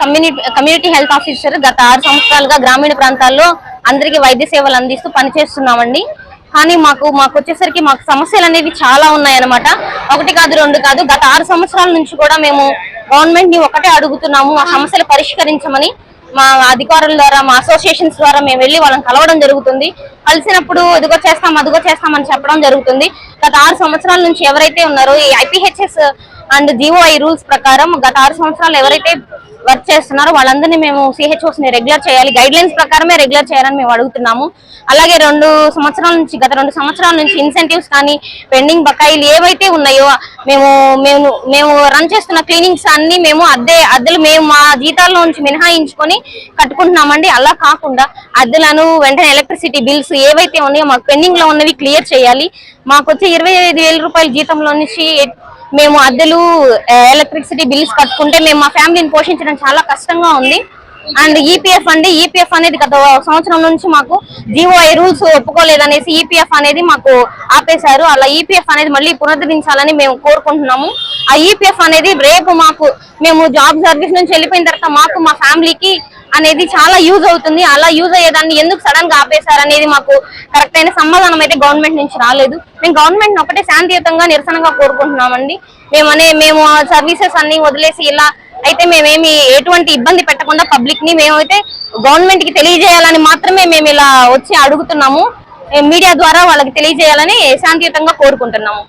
Community community health officer గత ఆరు సంవత్సరాలుగా గ్రామీణ ప్రాంతాల్లో అందరికీ వైద్య సేవలు అందిస్తూ పనిచేస్తున్నామండి. కానీ మాకు మాకు వచ్చేసరికి మాకు సమస్యలు అనేవి చాలా ఉన్నాయన్నమాట. ఒకటి కాదు రెండు కాదు గత ఆరు సంవత్సరాల నుంచి కూడా మేము గవర్నమెంట్ని ఒకటే అడుగుతున్నాము. మా సమస్యలు పరిష్కరించమని మా అధికారుల ద్వారా మా అసోసియేషన్స్ ద్వారా మేము వెళ్ళి వాళ్ళని కలవడం జరుగుతుంది. కలిసినప్పుడు ఇదిగో చేస్తాం అదిగో చేస్తామని చెప్పడం జరుగుతుంది. గత ఆరు సంవత్సరాల నుంచి ఎవరైతే ఉన్నారో ఈ ఐపీహెచ్ఎస్ అండ్ జిఓఐ రూల్స్ ప్రకారం గత ఆరు సంవత్సరాలు ఎవరైతే వర్క్ చేస్తున్నారో. వాళ్ళందరినీ మేము సిహెచ్ఓస్ని రెగ్యులర్ చేయాలి. గైడ్ లైన్స్ ప్రకారమే రెగ్యులర్ చేయాలని మేము అడుగుతున్నాము. అలాగే రెండు సంవత్సరాల నుంచి గత రెండు సంవత్సరాల నుంచి ఇన్సెంటివ్స్ కానీ పెండింగ్ బకాయిలు ఏవైతే ఉన్నాయో మేము మేము మేము రన్ చేస్తున్న క్లీనింగ్స్ అన్ని మేము అద్దె అద్దెలు మేము మా జీతాల్లో నుంచి మినహాయించుకొని కట్టుకుంటున్నామండి. అలా కాకుండా అద్దెలను వెంటనే ఎలక్ట్రిసిటీ బిల్స్ ఏవైతే ఉన్నాయో మాకు పెండింగ్లో ఉన్నవి క్లియర్ చేయాలి. మాకు వచ్చే ఇరవై ఐదు రూపాయల జీతంలో నుంచి మేము అద్దెలు ఎలక్ట్రిసిటీ బిల్స్ కట్టుకుంటే మేము మా ఫ్యామిలీని పోషించడం చాలా కష్టంగా ఉంది. అండ్ ఈపీఎఫ్ అండి. ఈపీఎఫ్ అనేది గత సంవత్సరం నుంచి మాకు జీవోఐ రూల్స్ ఒప్పుకోలేదనేసి ఈపీఎఫ్ అనేది మాకు ఆపేశారు. అలా ఈపీఎఫ్ అనేది మళ్ళీ పునరుద్ధరించాలని మేము కోరుకుంటున్నాము. ఆ ఈపీఎఫ్ అనేది రేపు మాకు మేము జాబ్ సర్వీస్ నుంచి వెళ్ళిపోయిన తర్వాత మాకు మా ఫ్యామిలీకి అనేది చాలా యూజ్ అవుతుంది. అలా యూజ్ అయ్యేదాన్ని ఎందుకు సడన్గా ఆపేశారు అనేది మాకు కరెక్ట్ అయిన సమాధానం అయితే గవర్నమెంట్ నుంచి రాలేదు. మేము గవర్నమెంట్ ఒకటే శాంతియుతంగా నిరసనగా కోరుకుంటున్నామండి. మేము అనే మేము సర్వీసెస్ అన్ని వదిలేసి ఇలా అయితే మేమేమి ఎటువంటి ఇబ్బంది పెట్టకుండా పబ్లిక్ని మేమైతే గవర్నమెంట్కి తెలియజేయాలని మాత్రమే మేము ఇలా వచ్చి అడుగుతున్నాము. మీడియా ద్వారా వాళ్ళకి తెలియజేయాలని శాంతియుతంగా కోరుకుంటున్నాము.